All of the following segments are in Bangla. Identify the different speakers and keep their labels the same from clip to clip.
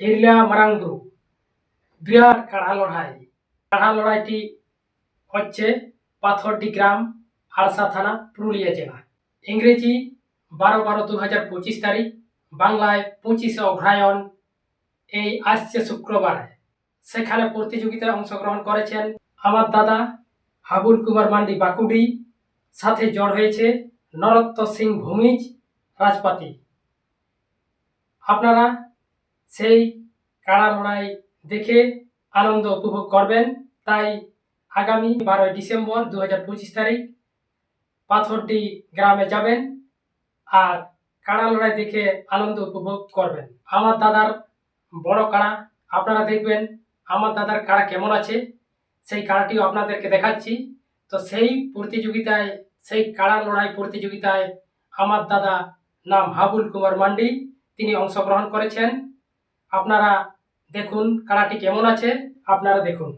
Speaker 1: হিরলা মারাংব্রু বিরাট কাড়া লড়াই। কাড়া লড়াইটি হচ্ছে পাথরডি গ্রাম, আড়সা থানা, পুরুলিয়া জেলা। ইংরেজি বারো বারো দু হাজার পঁচিশ তারিখ, বাংলায় পঁচিশে অগ্রায়ণ এই আসছে শুক্রবারে। সেখানে প্রতিযোগিতায় অংশগ্রহণ করেছেন আমার দাদা হাবুল কুমার মান্ডি বাকুডি। সাথে জড় হয়েছে নরত্ব সিং ভূমিজ রাজপাতি। আপনারা সেই কাড়া লড়াই দেখে আনন্দ উপভোগ করবেন। তাই আগামী বারোই ডিসেম্বর দু হাজার পঁচিশ তারিখ পাথরডি গ্রামে যাবেন আর কাড়া লড়াই দেখে আনন্দ উপভোগ করবেন। আমার দাদার বড় কাড়া আপনারা দেখবেন। আমার দাদার কাড়া কেমন আছে? সেই কাড়াটিও আপনাদেরকে দেখাচ্ছি। তো সেই প্রতিযোগিতায়, সেই কাড়া লড়াই প্রতিযোগিতায় আমার দাদা নাম হাবুল কুমার মান্ডি। তিনি অংশগ্রহণ করেছেন। আপনারা দেখুন কাড়াটি কেমন আছে আপনারা দেখুন।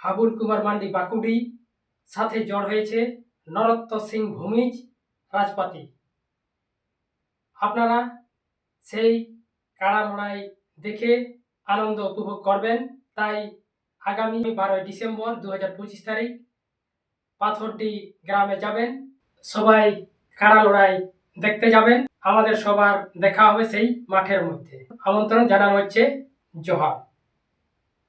Speaker 1: হাবুল কুমার মান্ডি বাকুডি সাথে জড় হয়েছে। নরত্ব সিং ভূমিজ রাজপাতি। আপনারা সেই কাড়া লড়াই দেখে আনন্দ উপভোগ করবেন। তাই আগামী বারোই ডিসেম্বর দু হাজার পঁচিশ তারিখ পাথরডি গ্রামে যাবেন। সবাই কাড়া লড়াই দেখতে যাবেন। আমাদের সবার দেখা হবে সেই মাঠের মধ্যে। আমন্ত্রণ জানানো হচ্ছে জোহার।